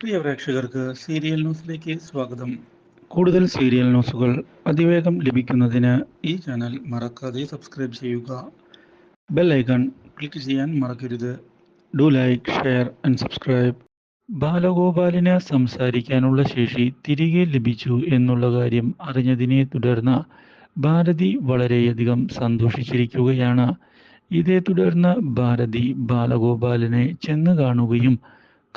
പ്രിയ പ്രേക്ഷകർക്ക് സീരിയൽ ന്യൂസിലേക്ക് സ്വാഗതം. കൂടുതൽ സീരിയൽ ന്യൂസുകൾ അതിവേഗം ലഭിക്കുന്നതിന് ഈ ചാനൽ മറക്കാതെ സബ്സ്ക്രൈബ് ചെയ്യുക. ബെൽ ഐക്കൺ ക്ലിക്ക് ചെയ്യാൻ മറക്കരുത്. Do like share and subscribe. ബാലഗോപാലിന് സംസാരിക്കാനുള്ള ശേഷി തിരികെ ലഭിച്ചു എന്നുള്ള കാര്യം അറിഞ്ഞതിനെ തുടർന്ന് ഭാരതി വളരെയധികം സന്തോഷിച്ചിരിക്കുകയാണ്. ഇതേ തുടർന്ന് ഭാരതി ബാലഗോപാലിനെ ചെന്ന് കാണുകയും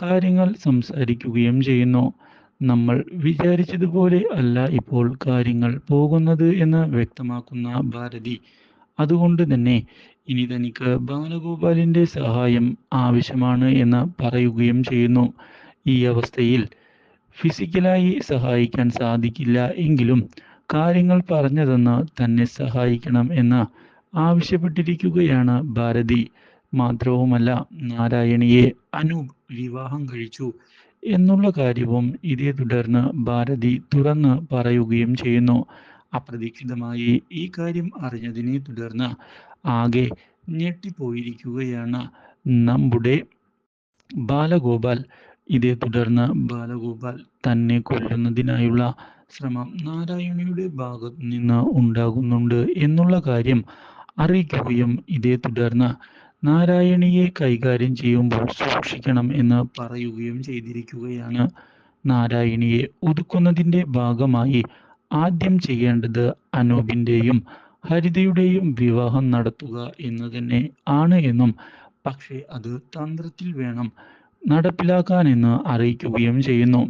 കാര്യങ്ങൾ സംസാരിക്കുകയും ചെയ്യുന്നു. നമ്മൾ വിചാരിച്ചതുപോലെ അല്ല ഇപ്പോൾ കാര്യങ്ങൾ പോകുന്നത് എന്ന് വ്യക്തമാക്കുന്ന ഭാരതി. അതുകൊണ്ട് തന്നെ ഇനി തനിക്ക് ബാലഗോപാലിന്റെ സഹായം ആവശ്യമാണ് എന്ന് പറയുകയും ചെയ്യുന്നു. ഈ അവസ്ഥയിൽ ഫിസിക്കലായി സഹായിക്കാൻ സാധിക്കില്ല എങ്കിലും കാര്യങ്ങൾ പറഞ്ഞതെന്ന് തന്നെ സഹായിക്കണം എന്ന് ആവശ്യപ്പെട്ടിരിക്കുകയാണ് ഭാരതി. മാത്രവുമല്ല നാരായണിയെ അനൂപ് വിവാഹം കഴിച്ചു എന്നുള്ള കാര്യവും ഇതേ തുടർന്ന് ഭാരതി തുറന്ന് പറയുകയും ചെയ്യുന്നു. അപ്രതീക്ഷിതമായി ഈ കാര്യം അറിഞ്ഞതിനെ തുടർന്ന് ആകെ ഞെട്ടിപ്പോയിരിക്കുകയാണ് നമ്മുടെ ബാലഗോപാൽ. ഇതേ തുടർന്ന് ബാലഗോപാൽ തന്നെ കൊല്ലുന്നതിനായുള്ള ശ്രമം നാരായണിയുടെ ഭാഗത്തു നിന്ന് ഉണ്ടാകുന്നുണ്ട് എന്നുള്ള കാര്യം അറിയിക്കുകയും ഇതേ തുടർന്ന് നാരായണിയെ കൈകാര്യം ചെയ്യുമ്പോൾ സൂക്ഷിക്കണം എന്ന് പറയുകയും ചെയ്തിരിക്കുകയാണ്. നാരായണിയെ ഒതുക്കുന്നതിന്റെ ഭാഗമായി ആദ്യം ചെയ്യേണ്ടത് അനൂപിന്റെയും ഹരിതയുടെയും വിവാഹം നടത്തുക എന്ന് തന്നെ ആണ് എന്നും പക്ഷേ അത് തന്ത്രത്തിൽ വേണം നടപ്പിലാക്കാനെന്ന് അറിയിക്കുകയും ചെയ്യുന്നു.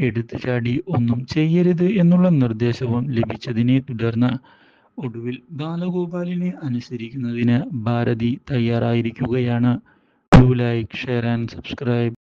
എടുത്തുചാടി ഒന്നും ചെയ്യരുത് എന്നുള്ള നിർദ്ദേശവും ലഭിച്ചതിനെ തുടർന്ന് ഒടുവിൽ ബാലഗോപാലിനെ അനുസരിക്കുന്നതിന് Bharathi തയ്യാറായിരിക്കുകയാണ്. Do like share and subscribe